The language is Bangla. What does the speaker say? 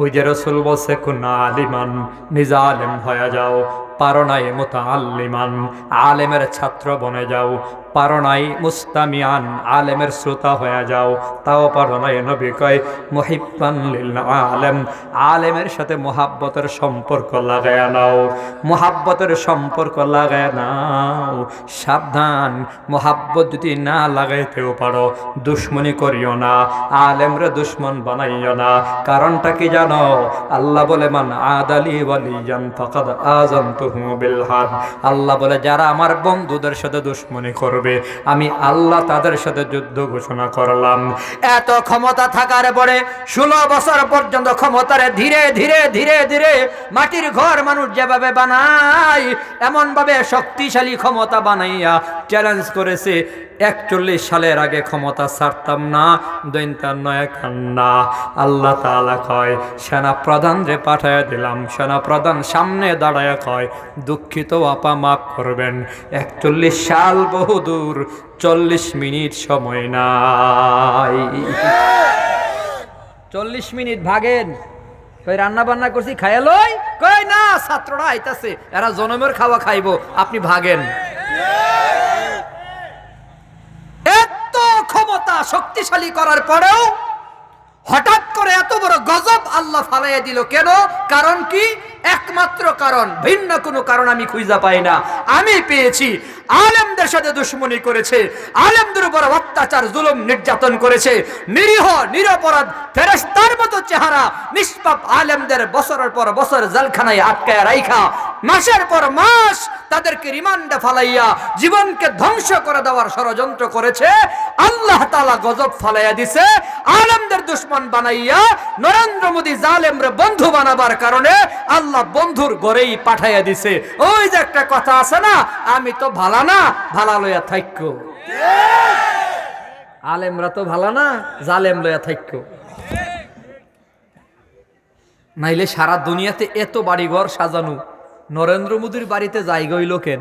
ওই যে রসুল বলছে কোন আলিমান নিজা আলিম হয়ে যাও। পারো নাই মোতা আলেমের ছাত্র বনে যাও। পারো নাই মুস্তামিয়ান, আলেমের শ্রোতা হয়ে যাও। তাও পারো নাই নবী কয়, মুহিব্বান আলেম, আলেমের সাথে মোহাব্বতের সম্পর্ক লাগায় নাও। মোহাব্বতের সম্পর্ক লাগায় নাও। সাবধান, মোহাব্বত যদি না লাগাইতেও পারো, দুশ্মনী করিও না, আলেমরে দুশ্মন বানাইও না। কারণটা কি জানো? আল্লাহ বলে, মান আদালি ওয়ালিয়ান ফাকাদ আযানতুহু আল্লাহ বলে, যারা আমার বন্ধুদের সাথে দুশ্মনী করবে, আমি আল্লাহ তাদের সাথে যুদ্ধ ঘোষণা করলাম। এত ক্ষমতা থাকার পরে ষোলো বছর পর্যন্ত ক্ষমতার ধীরে ধীরে ধীরে ধীরে মাটির ঘর মানুষ যেভাবে বানায় এমন ভাবে শক্তিশালী ক্ষমতা বানাইয়া চ্যালেঞ্জ করেছে একচল্লিশ সালের আগে ক্ষমতা ছাড়তাম না দৈন্তান্নয় কান্না। আল্লাহ তাআলা কয় সেনা প্রধান রে পাঠাইয়া দিলাম সেনা প্রধান সামনে দাঁড়ায় কয়, দুঃখিত আপা, মাফ করবেন। একচল্লিশ সাল বহুদূর, চল্লিশ মিনিট সময় নাই। চল্লিশ মিনিট ভাগেন। কই রান্না বান্না করছি, খাইয়া লই? কই না, ছাত্ররা আইতাছে, এরা জনমের খাওয়া খাইবো, আপনি ভাগেন এত ক্ষমতা শক্তিশালী করার পরেও হঠাৎ করে এত বড় গজব আল্লাহ ফালাইয়া দিল। কেন? কারণ কি? একমাত্র কারণ, ভিন্ন কোনো কারণ আমি খুঁজা পাই না। আমি পেয়েছি, আলেমদের সাথে দুশ্মনী করেছে, আলেমদের উপর অত্যাচার, জুলুম নির্যাতন করেছে। নিরীহ, নিরপরাধ ফেরেস্তার মতো চেহারা নিষ্পাপ আলেমদের বছরের পর বছর জেলখানায় আটকায় রাইখা, মাসের পর মাস তাদেরকে রিমান্ডে ফালাইয়া জীবনকে ধ্বংস করে দেওয়ার ষড়যন্ত্র করেছে, আল্লাহ তালা গজব ফালাইয়া দিছে, আলেমদের দুশ্মন বানাইয়া নরেন্দ্র মোদী জালেমরে বন্ধু বানাবার কারণে আল্লাহ বন্ধুর গড়েই পাঠাইয়া দিছে। ওই যে একটা কথা আছে না, আমি তো ভালা না, ভালা লইয়া থাক্য আলেমরা তো ভালা না, জালেম লইয়া থাক্য নাইলে সারা দুনিয়াতে এত বাড়িঘর সাজানো। নরেন্দ্র মোদীর বাড়িতে জায়গা হইল কেন?